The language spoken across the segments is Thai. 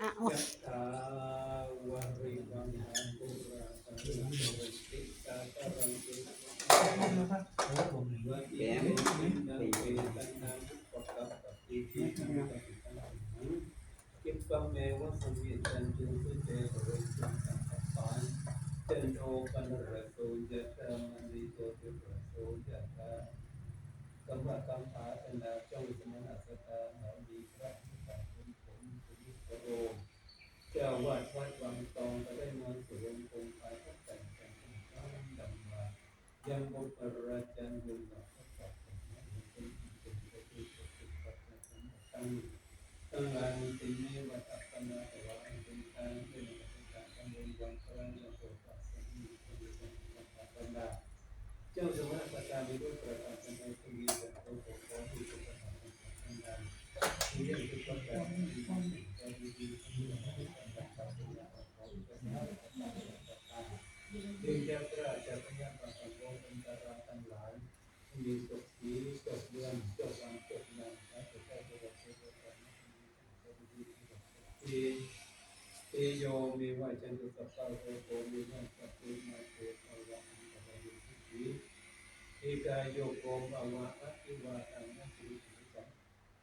อะยัตถาวาดวัดวังตองก็ได้มาสวมคงคายพระแต่งแต่งตั้งดำมายังบปราจันยุงกับพระสัตว์นั้นเป็นเป็นเป็นเป็นเป็นปัจจัยของตั้งตั้งลานติเมวัตปนาแต่ว่าอันเป็นการเป็นการตั้งบนวันพระนันโตปัสสมีเป็นเป็นปัจจัยนาเจ้าสมณประการมีด้วยประการเป็นในทวีเป็นตัวของของที่เป็นประการเป็นทั้งนั้นที่เรียกเป็นประการที่ดีที่ดีที่ดี ดึงแก้วพระราชพยาปสังโฆเป็นดาราทั้งหลายมีตกสีตกเดือนตกวันตกนานและตกได้ตกเทวดา ทีเตโยมีไหวจันตุสัพพะโตโกมีไหวสัพพุมาเตภวะอันตรายทุกีเอกายโยโกภวะอัติวาตังนัติสุสัง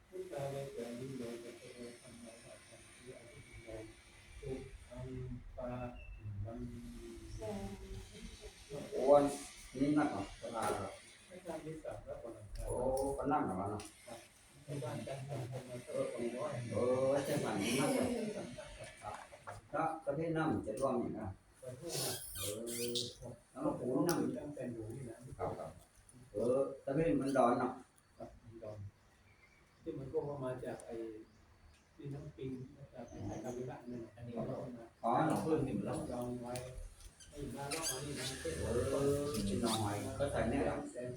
พุทธาเวจานิโยจัตโรธรรมะสังคีอภิโนทุกขังปะมังโอ้ยนี่นักอะตลาดอะไม่ทราบนิสัยแล้วก่อนนะครัโอ้ก็นั่งกับมันอะในบ้าน จันทร์ทำมาเออของร้ยเออใช่ไหมนั่งอะก็ประเภทนั่งจะร่วมอย่างนั้นไปทั่าเออแล้วเราก็ปูปูนั่นั่งงตั้งแต่หนูนี่นะครับครับเออประเภทมันดอนอะกับดอนที่มันก็มาจากไอ้ที่น้ำปิงจากไอ้กามิระนั่นอันนี้เรามาอ๋อเราเพิ่มนี่เราดองไว้ไอ้มาล่อมานี่นเป็นเออหน่อยก็ใส่เนี่ย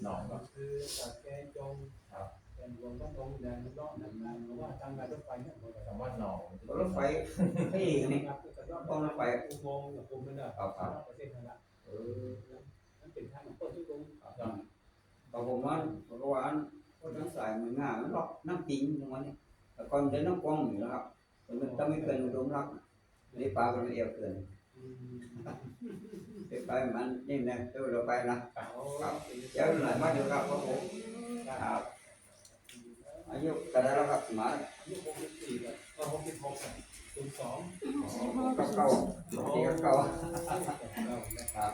หนองก็คือจากแกจงเป็ นรวมก็ตรงแดนรอบนั้นนะเพราะว่าทางการรถไฟเนี่ยมดเลยคำว่าหนองรถไฟพี่เอกนี่ครับต่รอบรถไฟอุโมงค์กับภูมินะครับครับประเทศนั่นแหละเออนั่นเป็นทางของเปิดทุกตรงแต่ผมว่าเพราะว่าคนทั้งสายมันง่ายมันล็อกน้ำปิงตรงนี้แต่ก่อนจะน้ำกว้างอยู่แล้วครับมันต้องไม่เกินอุดมรักนี่ปลาก็ไม่เอวเกินไปไปมันนี่นะเราไปนะเก่าเจ้าหน่อยมาเดี๋ยวครับครับผม อายุกระดาษครับมาอายุหกสิบสี่กับก็หกสิบหกศูนย์สองเก่าเก่าเก่าเก่าเก้าครับ